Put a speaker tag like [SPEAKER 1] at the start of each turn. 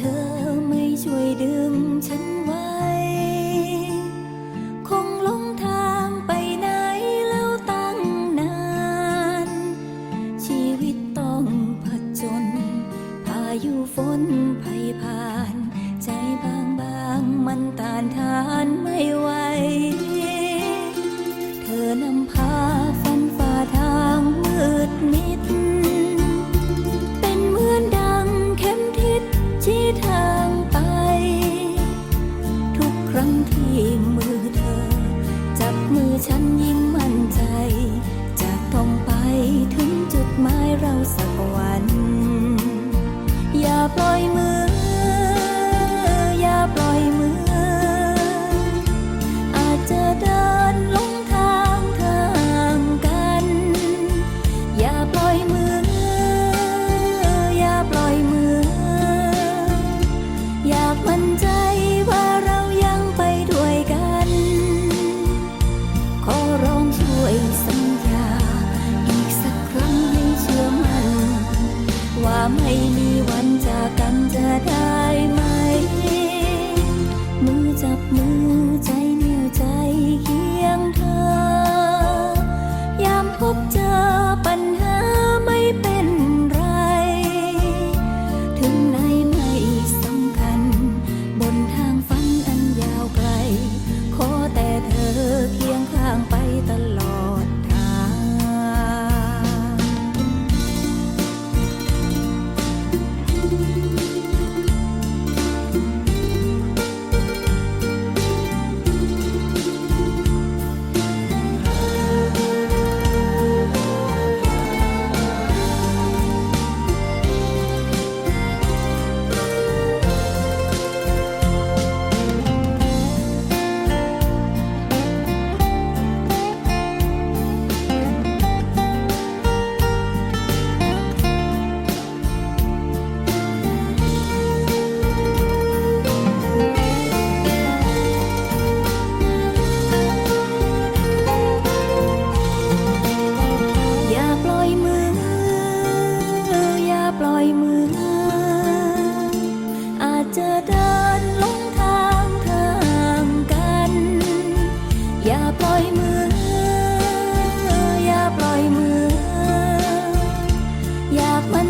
[SPEAKER 1] เธอไม่ช่วยดึงฉันไว้ มั่นใจว่าเรายังไปด้วยกัน ขอร้องช่วยสัญญา อีกสักครั้งให้เชื่อมั่น ว่าไม่มีวันจากกันจะได้ไหม มือจับมือใจเหนียวใจเคียงเธอ ยามพบเจอปัญหาไม่เป็น มั